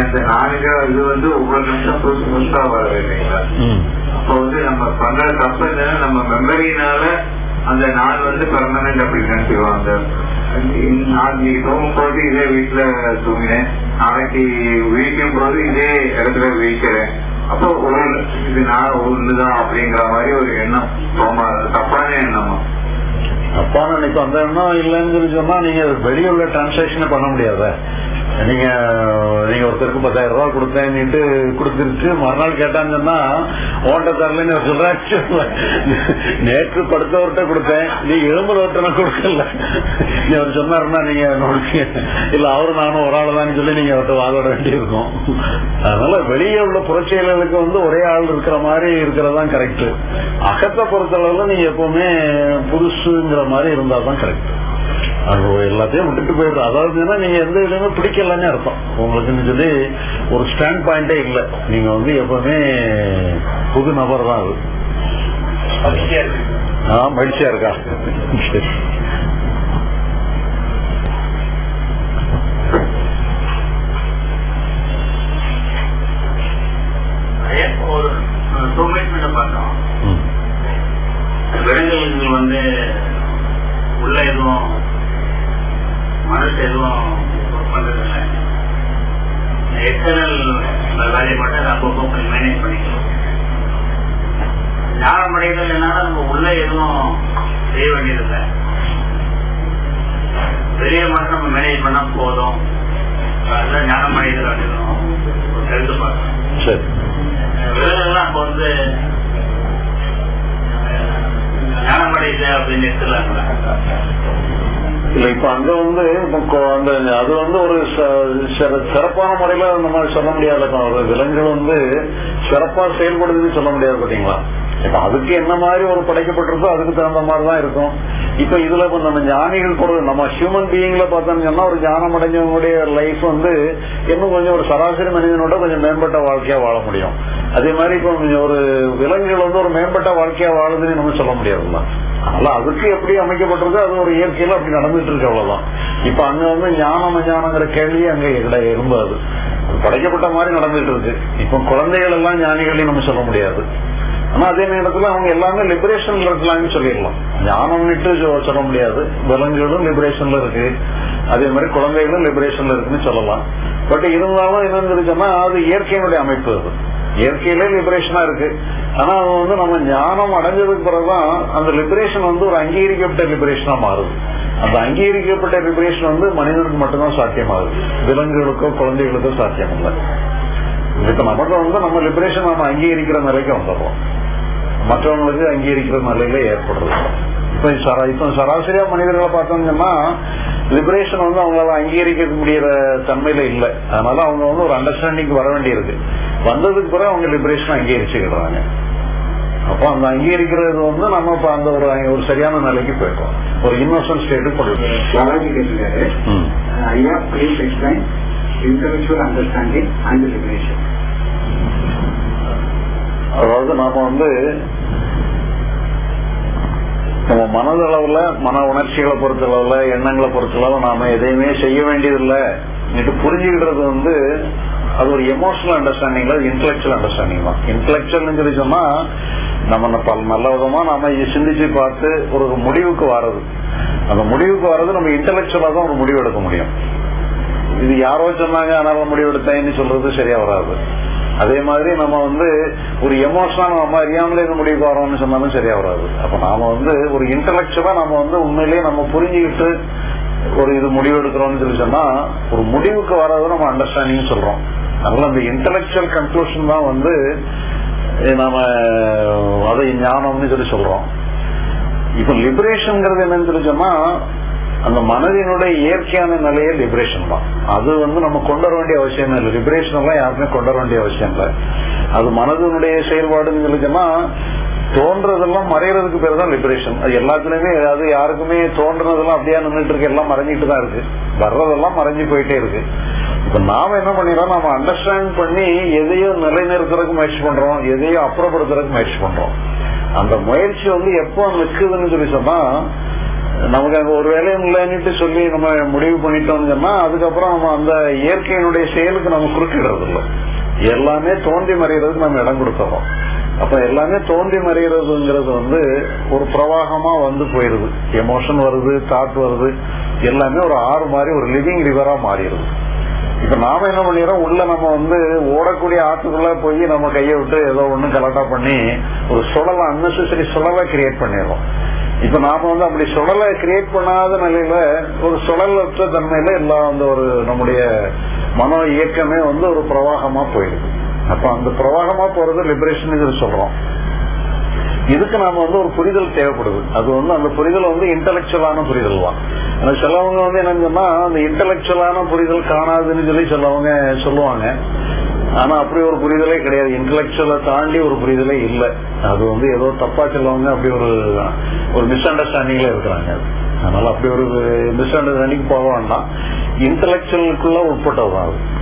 அந்த நாளைக்கு இது வந்து ஒவ்வொரு நிமிஷம் புதுசு புதுசா வர இல்லைங்களா? அப்போ வந்து நம்ம பண்ற தப்பு என்னன்னா நம்ம மெமரினால அந்த நாள் வந்து பெர்மனன்ட் அப்படி நினைச்சுக்குவாங்க நான் நீ தூங்கும் போது இதே வீட்டுல தூங்கினேன். நாளைக்கு விழிக்கும் போது இதே இடத்துல விழிக்கிறேன். அப்போ ஒரு இது நான் ஒண்ணுதான் அப்படிங்கிற மாதிரி ஒரு எண்ணம் தப்பான எண்ணமா. அப்பா நினைக்கும் அந்த எண்ணம் இல்லைன்னு சொல்லி சொன்னா நீங்க வெளியே உள்ள டிரான்சாக்சனை பண்ண முடியாத? நீங்க நீங்க ஒருத்தருக்கு பத்தாயிரம் ரூபாய் கொடுத்தேன்னுட்டு கொடுத்துருச்சு. மறுநாள் கேட்டான்னு சொன்னா ஓட்ட தரலன்னு அவர் நேற்று படுத்தவர்கிட்ட கொடுத்தேன். நீ எழும்புறவர்கிட்ட ஒருத்தனை கொடுக்கல. நீ அவர் சொன்னாருன்னா நீங்க நோக்கி இல்ல அவரு நானும் ஒரு ஆள் தான் சொல்லி நீங்க அவர்கிட்ட வாதாட வேண்டியிருக்கும். அதனால வெளியே உள்ள புரட்சியாளர்களுக்கு வந்து ஒரே ஆள் இருக்கிற மாதிரி இருக்கிறதான் கரெக்ட் அகத்தை பொறுத்தளவுல நீங்க எப்பவுமே புதுசுங்கிற மாதிரி இருந்தா தான் கரெக்ட் அது எல்லாத்தையும் விட்டுட்டு போயிடும் அதாவது என்ன, நீங்க எந்த இதுவுமே பிடிக்கலன்னு அர்த்தம். உங்களுக்குன்னு சொல்லி ஒரு ஸ்டாண்ட் பாயிண்டே இல்லை. நீங்க வந்து எப்பவுமே புது நபர் தான் அது. ஆ மகிழ்ச்சியா இருக்கா. விலங்குகள் வந்து உள்ள எதுவும் மனசு எதுவும் ஒர்க் பண்றது இல்லை எக்ஸ்டர்னல் வேலையை மட்டும் அப்பப்போ கொஞ்சம் மேனேஜ் பண்ணிக்கலாம். ஞானம் அடைதல் என்னன்னா நம்ம உள்ள எதுவும் செய்ய வேண்டியதில்லை. வெளியே மட்டும் நம்ம மேனேஜ் பண்ணா போதும். அதுதான் ஞானம் அடைதல் அப்படின்னு பார்க்கணும் சரி. விலங்குகள்லாம் அப்ப வந்து ஞானம் அப்படின்னு எடுத்துலாங்களா இல்ல இப்ப அங்க வந்து அந்த அது வந்து ஒரு சிறப்பான முறையில நம்ம சொல்ல முடியாது ஒரு விலங்குகள் வந்து சிறப்பா செயல்படுதுன்னு சொல்ல முடியாது பாத்தீங்களா? இப்ப அதுக்கு என்ன மாதிரி ஒரு படைக்கப்பட்டிருக்கோ அதுக்கு தகுந்த மாதிரி தான் இருக்கும். இப்ப இதுல நம்ம ஞானிகள் கூட நம்ம ஹியூமன் பீயிங்ல பார்த்தோம்னு சொன்னா ஒரு ஞானம் அடைஞ்சவங்களுடைய லைஃப் வந்து இன்னும் கொஞ்சம் ஒரு சராசரி மனிதனோட கொஞ்சம் மேம்பட்ட வாழ்க்கையா வாழ முடியும். அதே மாதிரி இப்ப ஒரு விலங்குகள் வந்து ஒரு மேம்பட்ட வாழ்க்கையா வாழுதுன்னு நம்ம சொல்ல முடியாதுல்ல. அதனால அதுக்கு எப்படி அமைக்கப்பட்டிருக்கோ அது ஒரு இயற்கையில அப்படி நடந்துட்டு இருக்கு அவ்வளவுதான். இப்ப அங்க வந்து ஞானம் அஞ்ஞானங்கிற கேள்வி அங்க கிடை- இருந்தது? அது படைக்கப்பட்ட மாதிரி நடந்துட்டு இருக்கு இப்ப குழந்தைகள் எல்லாம் ஞானிகளையும் நம்ம சொல்ல முடியாது. ஆனா அதே நேரத்துல அவங்க எல்லாமே லிபரேஷன்ல இருக்கலாம்னு சொல்லிடலாம். ஞானம் விட்டு சொல்ல முடியாது. விலங்குகளும் லிபரேஷன்ல இருக்கு. அதே மாதிரி குழந்தைகளும் லிபரேஷன்ல இருக்குன்னு சொல்லலாம். பட் இருந்தாலும் என்னன்னு சொன்னா அது இயற்கையினுடைய அமைப்பு அது. இயற்கையிலே லிபரேஷனா இருக்கு. ஆனா அது வந்து நம்ம ஞானம் அடைஞ்சதுக்கு பிறகுதான் அந்த லிபரேஷன் வந்து ஒரு அங்கீகரிக்கப்பட்ட லிபரேஷனா மாறுது. அந்த அங்கீகரிக்கப்பட்ட லிபரேஷன் வந்து மனிதனுக்கு மட்டும்தான் சாத்தியமாகுது. விலங்குகளுக்கோ குழந்தைகளுக்கோ சாத்தியம் இல்லை இப்ப நமக்கு வந்து நம்ம லிபரேஷன் நம்ம அங்கீகரிக்கிற நிலைக்கு வந்துடுறோம் மற்றவங்களுக்கு அங்கீகரிக்கிற நிலையில ஏற்படுறது இப்ப இப்ப சராசரியா மனிதர்களை பார்த்தோம்னா லிபரேஷன் வந்து அவங்களால அங்கீகரிக்க முடியற தன்மையில இல்ல. அதனால அவங்க வந்து ஒரு அண்டர்ஸ்டாண்டிங் வர வேண்டியிருக்கு. வந்ததுக்கு பிறகு அவங்க லிபரேஷன் அங்கீகரிச்சுக்கிறாங்க. அப்போ அந்த அங்கீகரிக்கிறது வந்து நம்ம இப்ப அந்த ஒரு ஒரு சரியான நிலைக்கு போயிட்டோம். ஒரு இன்னோசன்ட் ஸ்டேட்டுக்கு போயிட்டோம். பாலாஜி கேட்டிருக்காரு. ம். ஐயா please explain intellectual understanding and liberation அதாவது நாம வந்து நம்ம மனதளவுல மன உணர்ச்சிகளை பொறுத்தளவுல எண்ணங்களை பொறுத்தளவு நாம எதையுமே செய்ய வேண்டியதில்லை. புரிஞ்சுக்கிறது வந்து அது ஒரு எமோஷனல் அண்டர்ஸ்டாண்டிங்ல இன்டலெக்சுவல் அண்டர்ஸ்டாண்டிங் தான். இன்டலெக்சுவல் சொல்லி சொன்னா நம்ம பல நல்ல விதமா நாம சிந்திச்சு பார்த்து ஒரு முடிவுக்கு வர்றது. அந்த முடிவுக்கு வர்றது நம்ம இன்டலெக்சுவலா தான் ஒரு முடிவு எடுக்க முடியும். இது யாரோ சொன்னாங்க அதனால முடிவெடுத்தேன்னு சொல்றது சரியா வராது. அதே மாதிரி நம்ம வந்து ஒரு எமோஷனா நம்ம அறியாமலே இந்த முடிவுக்கு வரோம்னு சொன்னாலும் சரியா வராது அப்ப நாம வந்து ஒரு இன்டலெக்சுவலா நம்ம வந்து உண்மையிலேயே நம்ம புரிஞ்சுக்கிட்டு ஒரு இது முடிவு எடுக்கிறோம்னு சொல்லி சொன்னா ஒரு முடிவுக்கு வராது நம்ம அண்டர்ஸ்டாண்டிங் சொல்றோம். அதனால அந்த இன்டலெக்சுவல் கன்க்ளூஷன் தான் வந்து நாம அதை ஞானம்னு சொல்லி சொல்றோம். இப்ப லிபரேஷன் என்னன்னு சொல்லி சொன்னா அந்த மனதினுடைய இயற்கையான நிலையே லிபரேஷன் தான். அது வந்து நம்ம கொண்டு வர வேண்டிய அவசியம் இல்லை. லிபரேஷன் எல்லாம் யாருமே கொண்டு வர வேண்டிய அவசியம் இல்லை. அது மனதினுடைய செயல்பாடுன்னு சொல்லி தோன்றதெல்லாம் மறையறதுக்கு பேர் தான் லிபரேஷன் அது எல்லாத்துலயுமே அது யாருக்குமே தோன்றதெல்லாம் அப்படியே நின்றுட்டு இருக்கு. எல்லாம் மறைஞ்சிட்டு தான் இருக்கு. வர்றதெல்லாம் மறைஞ்சு போயிட்டே இருக்கு. இப்ப நாம என்ன பண்ணிடுறோம்? நாம அண்டர்ஸ்டாண்ட் பண்ணி எதையும் நிலைநிறுத்துறதுக்கு முயற்சி பண்றோம். எதையும் அப்புறப்படுத்துறதுக்கு முயற்சி பண்றோம். அந்த முயற்சி வந்து எப்போ நிற்குதுன்னு சொல்லி சொன்னா நமக்கு அங்க ஒரு வேலையும் இல்லைன்னுட்டு சொல்லி நம்ம முடிவு பண்ணிட்டோம்னு சொன்னா அதுக்கப்புறம் நம்ம அந்த இயற்கையினுடைய செயலுக்கு நம்ம குறுக்கிடுறது இல்லை எல்லாமே தோன்றி மறைகிறதுக்கு நம்ம இடம் கொடுத்துறோம். அப்ப எல்லாமே தோன்றி மறைகிறதுங்கிறது வந்து ஒரு பிரவாகமா வந்து போயிருது. எமோஷன் வருது தாட் வருது. எல்லாமே ஒரு ஆறு மாதிரி ஒரு லிவிங் ரிவரா மாறிடுது. இப்ப நாம என்ன பண்ணிடுறோம்? உள்ள நம்ம வந்து ஓடக்கூடிய ஆத்துக்குள்ள போய் நம்ம கையை விட்டு ஏதோ ஒண்ணு கலட்டா பண்ணி ஒரு சுழலை அன்னெசரி சுழலை கிரியேட் பண்ணிடுறோம். இப்ப நாம வந்து அப்படி சுழலை கிரியேட் பண்ணாத நிலையில ஒரு சுழலற்ற தன்மையில எல்லா வந்து ஒரு நம்முடைய மனோ இயக்கமே வந்து ஒரு பிரவாகமா போயிடுது. அப்ப அந்த பிரவாகமா போறது லிபரேஷன் சொல்றோம். இதுக்கு நாம வந்து ஒரு புரிதல் தேவைப்படுது. அது வந்து அந்த புரிதல் வந்து இன்டலெக்சுவலான புரிதல் தான். சிலவங்க வந்து என்னன்னு சொன்னா அந்த இன்டலெக்சுவலான புரிதல் காணாதுன்னு சொல்லி சிலவங்க சொல்லுவாங்க. ஆனா அப்படி ஒரு புரிதலே கிடையாது. இன்டலெக்சுவலை தாண்டி ஒரு புரிதலே இல்லை. அது வந்து ஏதோ தப்பா சிலவங்க அப்படி ஒரு ஒரு மிஸ் அண்டர்ஸ்டாண்டிங்ல இருக்கிறாங்க அதனால அப்படி ஒரு மிஸ் அண்டர்ஸ்டாண்டிங் போக வேண்டாம். இன்டலெக்சுவலுக்குள்ள உட்பட்டதுதான் அது